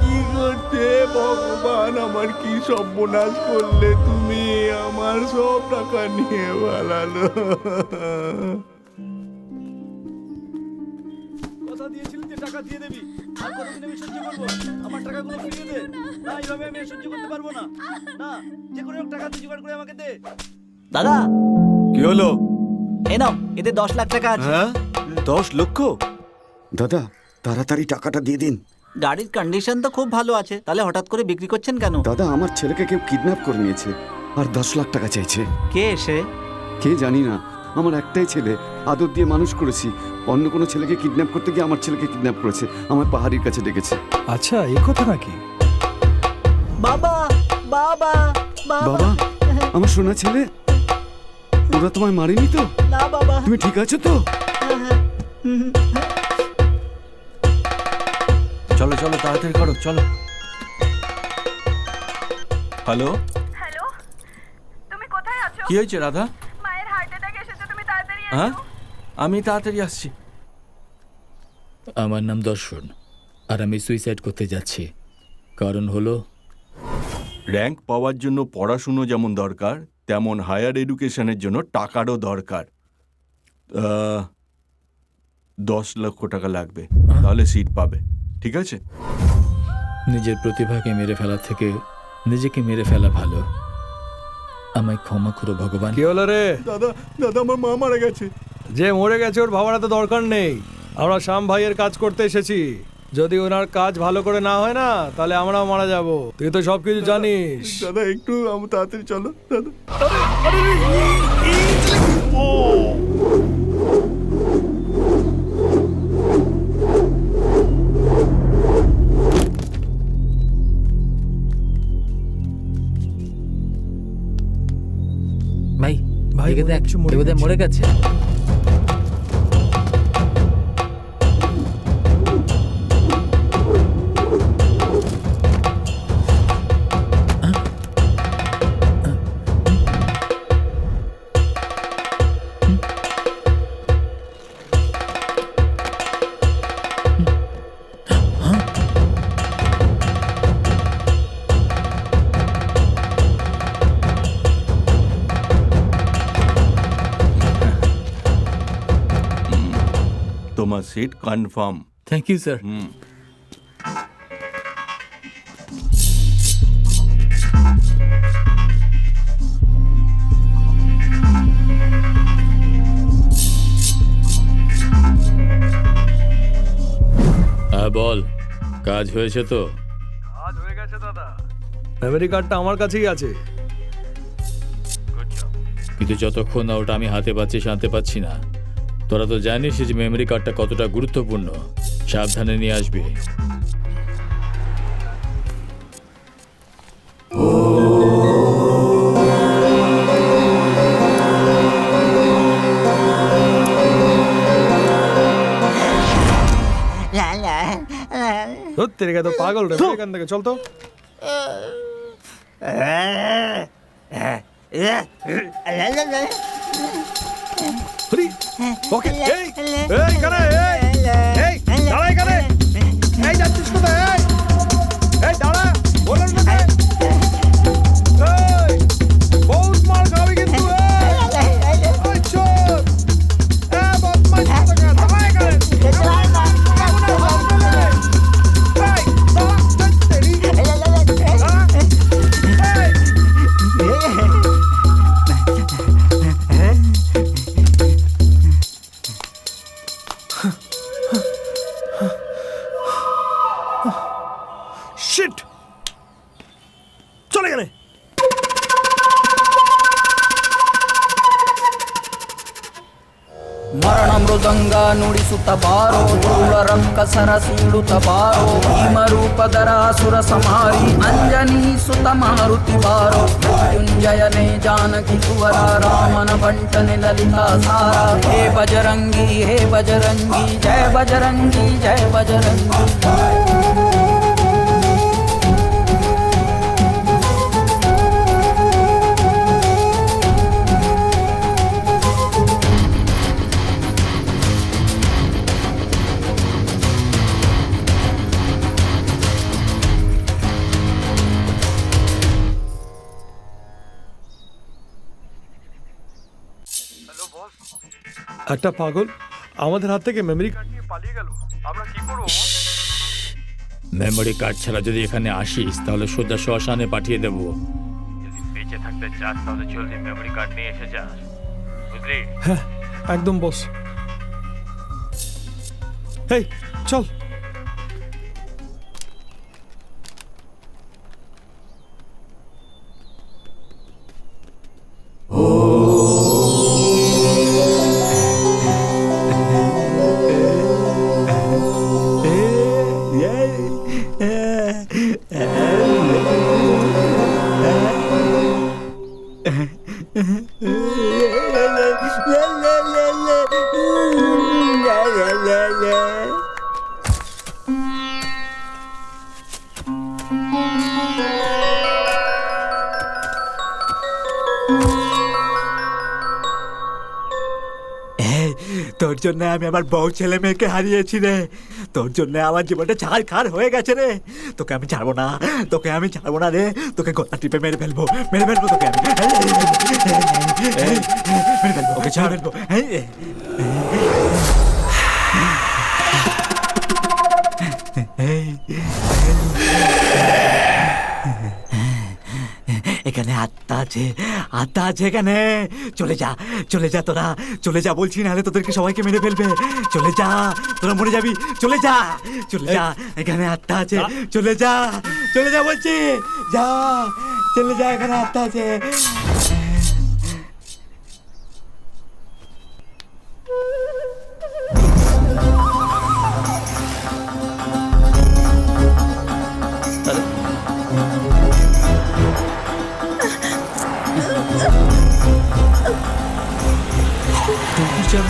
কি করছে ভগবান আমার কি সর্বনাশ করলে তুমি আমার সব টাকা নিয়ে পালালো কথা দিয়েছিলি যে টাকা দিয়ে দেবি। আর কতদিন আমি সহ্য করব? আমার টাকাগুলো ফিরিয়ে দে। না এইভাবে আমি সহ্য করতে পারব না। না যে করে টাকা তুই জোগাড় করে আমাকে দে। দাদা! কি হলো? এ নাও এতে দশ লাখ টাকা আছে। হ্যাঁ? দশ লক্ষ? দাদা তাড়াতাড়ি টাকাটা দিয়ে দিন। গাড়ির কন্ডিশন তো খুব ভালো আছে তাহলে হঠাৎ করে বিক্রি করছেন কেন? দাদা আমার ছেলেকে কেউ কিডন্যাপ করে নিয়েছে আর দশ লাখ টাকা চাইছে। কে এসে? কে জানি না আমার একটাই ছেলে আদর দিয়ে মানুষ করেছি। অন্য কোনো ছেলেকে কিডন্যাপ করতে গিয়ে আমার ছেলেকে কিডন্যাপ করেছে আমার পাহাড়ির কাছে ডেকেছে। আচ্ছা এই কথা নাকি? বাবা বাবা বাবা। আমার সোনা ছেলে ওরা তোমায় মারেনি তো? না বাবা। তুমি ঠিক আছো তো? চলো চলো তাড়াতাড়ি করো চলো। হ্যালো? হ্যালো? তুমি কোথায় আছো? কি হয়েছে রাধা? মায়ের হার্ট অ্যাটাক এসেছে তুমি তাড়াতাড়ি হ্যাঁ? আমি তাড়াতাড়ি আসছি। আমার নাম দর্শন আর আমি সুইসাইড করতে যাচ্ছি। কারণ হলো র্যাঙ্ক পাওয়ার জন্য পড়াশুনো যেমন দরকার তেমন হায়ার এডুকেশনের জন্য টাকারও দরকার। দশ লক্ষ টাকা লাগবে তাহলে সিট পাবে। ঠিক আছে নিজের প্রতিভাকে মেরে ফেলার থেকে নিজেকে মেরে ফেলা ভালো আমায় ক্ষমা করো ভগবান কি হলো রে দাদা দাদা আমার মা মারা গেছে যে মরে গেছে ওর ভাবার এত দরকার নেই আমরা শ্যাম ভাইয়ের কাজ করতে এসেছি যদি ওনার কাজ ভালো করে না হয় না তাহলে আমরাও মারা যাব তুই তো সবকিছু জানিস দাদা একটু আমার তাড়াতাড়ি চলো দাদা মনে দেখ মরে গেছে। মরে গেছে তোমার seat confirm thank you sir হুম হ্যাঁ বল। কাজ হয়েছে তো? কাজ হয়ে গেছে দাদা। মেমরি কার্ডটা আমার কাছেই আছে। কিন্তু যতক্ষণ না ওটা আমি হাতে পাচ্ছি শান্তি পাচ্ছি না। তোরা তো জানিস যে মেমরি কার্ডটা কতটা গুরুত্বপূর্ণ। সাবধানে নিয়ে আসবি। ধরতে রেখে তো পাগল রে এখান থেকে চল তো। হরি, ওকে এই এই কানে এই এই দাঁড়া এখানে এই যাচ্ছিস শিট চলে গেলে ಮರಣ ಮೃದಂಗ ನುಡಿಸುತ್ತ ಬಾರೋ ಧೂಳ ರಕ್ಕಸರ ಸೀಳುತ್ತ ಬಾರೋ ಭೀಮರೂಪದರ ಸುರ ಸಮಾರಿ ಅಂಜನಿ ಸುತ ಮಾರುತಿ ಬಾರೋ ಮೃತ್ಯುಂಜಯನೆ ಜಾನಕಿ ಕುವರ ರಾಮನ ಬಂಟನೆ ಲಲಿತಾ ಸಾರ ಹೇ ಬಜರಂಗಿ ಹೇ ಬಜರಂಗಿ ಜಯ ಬಜರಂಗಿ ಜಯ ಬಜರಂಗಿ একটা পাগল আমাদের হাত থেকে মেমরি কার্ড নিয়ে পালিয়ে গেল। আমরা কি করব? মেমরি কার্ড ছাড়া যদি এখানে আসিস তাহলে সোজা শ্মশানে পাঠিয়ে দেব যদি বেঁচে থাকতে চাস তাহলে জলদি মেমরি কার্ড নিয়ে এসে যা বুঝলি হ্যাঁ একদম বস এই চল Yeah. তোর জন্য আমি আমার বউ ছেলে মেয়েকে হারিয়েছি রে তোর জন্য আমার জীবনটা ছাড় খাড় হয়ে গেছে রে তোকে আমি ছাড়বো না তোকে আমি ছাড়বো না রে তোকে গলা টিপে মেরে ফেলব মেরে ফেলব তোকে আমি মেরে ফেলব ওকে ছাড় ফেলব এখানে আত্মা আছে আত্মা আছে এখানে। চলে যা চলে যা তোরা, চলে যা বলছি, নাহলে তোদেরকে সবাইকে মেরে ফেলবে। চলে যা, তোরা মরে যাবি, চলে যা চলে যা, এখানে আত্মা আছে, চলে যা চলে যা বলছি, যা, চলে যা, এখানে আত্মা আছে। Korkunç canlı.